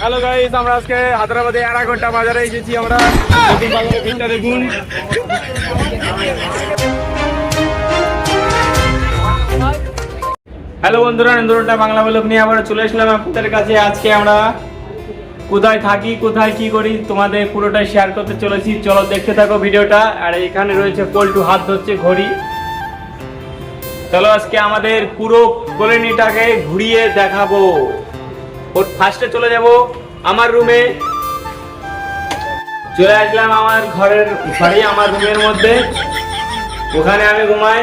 Hello guys আমরা আজকে হায়দ্রাবাদে আড়া ঘণ্টা বাজারে এসেছি আমরা। দেখুন হ্যালো বন্ধুরা বাংলা ব্লগ নিয়ে আবার চলে এসলাম আপনাদের কাছে। আজকে আমরা কোথায় থাকি কোথায় কি করি তোমাদের পুরোটাই শেয়ার করতে চলেছি। চলো দেখতে থাকো ভিডিওটা। আর এখানে রয়েছে পল্টু হাত ধরছে ঘড়ি। চলো আজকে আমাদের পুরো কলোনিটাকে ঘুরিয়ে দেখাবো। ওর ফার্স্টে চলে যাব আমার রুমে চলে আসলাম আমার ঘরের ঘরে আমার রুমের মধ্যে। ওখানে আমি ঘুমাই।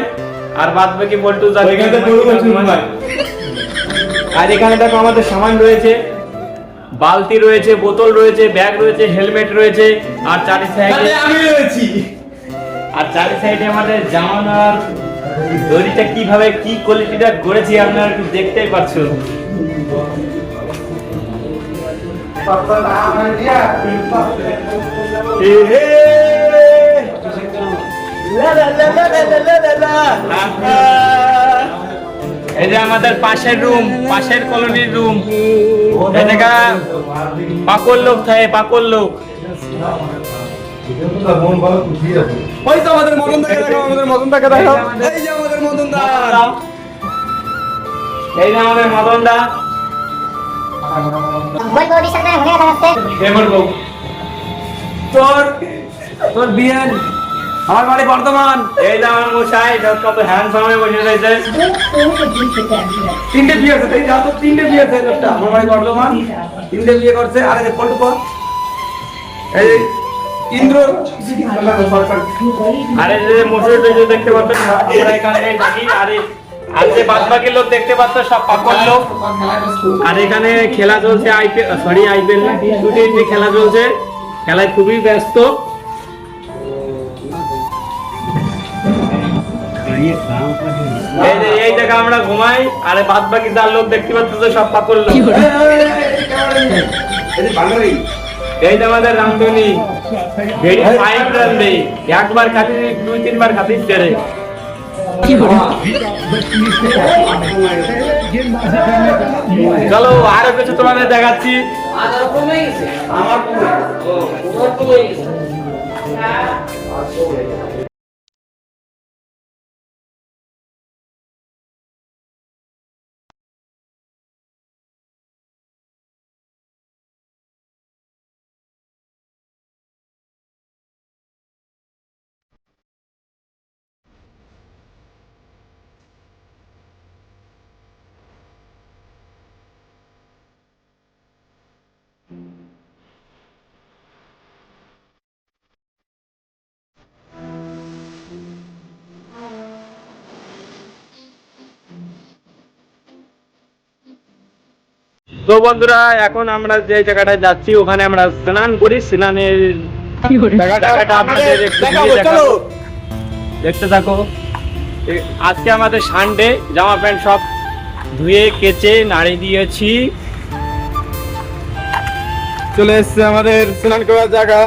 আর বাদ বাকি বল্টু আর এখানে দেখো আমাদের সামান রয়েছে। বালতি রয়েছে বোতল রয়েছে ব্যাগ রয়েছে হেলমেট রয়েছে আর চারি সাইডে আমি রয়েছি। আর চারি সাইডে আমাদের জামানার দড়িটা কীভাবে কি কোয়ালিটিটা গড়েছি আপনারা একটু দেখতেই পাচ্ছেন লা লা লা লা লা লা লা এই যে আমাদের পাশের রুম পাশের কলোনির রুম এদিকে পাকল লোক থাকে পাকল লোক। ওই তো আমাদের মদন দাকে দেখাও আমাদের মদন দাকে দেখাও। এই যে আমাদের মদন দা এই যে আমাদের মদন দা বলব বিশাল করে ঘুরে দেখাচ্ছে এ বলব তোর তোর বিয়ান আমার বাড়ি বর্ধমান। এই যে আমার মশাই যত কত হ্যান্ডসাম হয়ে বসে রয়েছে। তিনটে বিয়ে আছে তাই যা তো তিনটে বিয়ে আছে লোকটা। আমার বাড়ি বর্ধমান। তিনটে বিয়ে করছে, আর এই পল্টু কর। এই ইন্দ্র। আরে যে মশাই দেখতে পাচ্ছেন, আমরা এখানে থাকি আরে আর যে দেখতে পাচ্ছ সব পাকল লোক। আর এখানে খেলা চলছে আইপিএল সরি আইপিএল খেলা চলছে, খেলায় খুবই ব্যস্ত। এই যে এই জায়গা আমরা ঘুমাই আরে বাদ বাকি যার লোক দেখতে পাচ্ছ তো সব লোক এই যে আমাদের রামধনি ভেরি ফাইন রান দেই একবার খাতি দুই তিনবার খাতির দেরে চলো আরও কিছু তোমাদের দেখাচ্ছি। তো বন্ধুরা এখন আমরা যে জায়গাটায় যাচ্ছি ওখানে আমরা স্নান করি। স্নানের জায়গাটা আপনাদের একটু দেখাবো। দেখতে থাকো। আজকে আমাদের সানডে জামা প্যান্ট সব ধুয়ে কেচে নাড়ি দিয়েছি। চলে এসছে আমাদের স্নান করার জায়গা।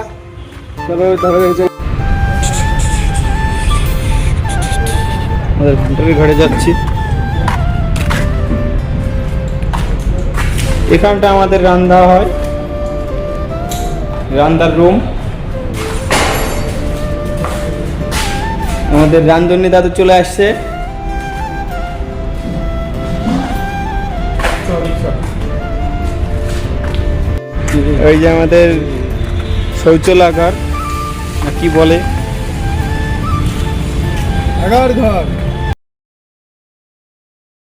চলো আমাদের ঘণ্টার ঘরে যাচ্ছি। এখানটা আমাদের রান্না হয়। রান্নার রুম আমাদের রান্ধনী দাদু চলে আসছে। ওই যে আমাদের শৌচালাগার কি বলে? ঘর।